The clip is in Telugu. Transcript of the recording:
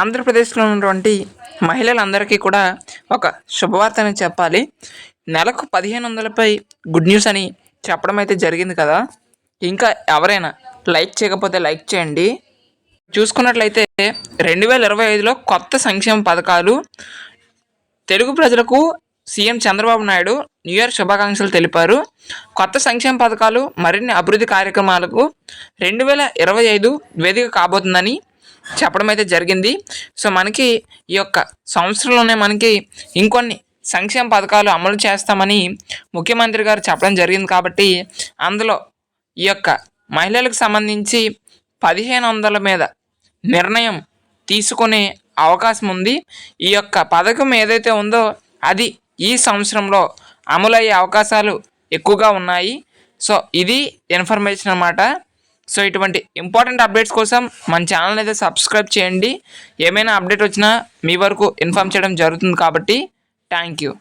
ఆంధ్రప్రదేశ్లో ఉన్నటువంటి మహిళలందరికీ కూడా ఒక శుభవార్తని చెప్పాలి. నెలకు పదిహేను వందలపై గుడ్ న్యూస్ అని చెప్పడం అయితే జరిగింది కదా. ఇంకా ఎవరైనా లైక్ చేయకపోతే లైక్ చేయండి. చూసుకున్నట్లయితే రెండు వేల ఇరవై ఐదులో కొత్త సంక్షేమ పథకాలు తెలుగు ప్రజలకు CM Chandrababu Naidu new year శుభాకాంక్షలు తెలిపారు. కొత్త సంక్షేమ పథకాలు మరిన్ని అభివృద్ధి కార్యక్రమాలకు రెండు వేల ఇరవై ఐదు వేదిక కాబోతుందని చెప్పడం అయితే జరిగింది. సో మనకి ఈ యొక్క సంవత్సరంలోనే మనకి ఇంకొన్ని సంక్షేమ పథకాలు అమలు చేస్తామని ముఖ్యమంత్రి గారు చెప్పడం జరిగింది కాబట్టి అందులో ఈ యొక్క మహిళలకు సంబంధించి పదిహేను వందల మీద నిర్ణయం తీసుకునే అవకాశం ఉంది. ఈ యొక్క పథకం ఏదైతే ఉందో అది ఈ సంవత్సరంలో అమలయ్యే అవకాశాలు ఎక్కువగా ఉన్నాయి. సో ఇది ఇన్ఫర్మేషన్ అన్నమాట. సో ఇటువంటి ఇంపార్టెంట్ అప్డేట్స్ కోసం మన ఛానల్ అయితే సబ్స్క్రైబ్ చేయండి. ఏమైనా అప్డేట్ వచ్చినా మీ వరకు ఇన్ఫామ్ చేయడం జరుగుతుంది కాబట్టి థ్యాంక్ యూ.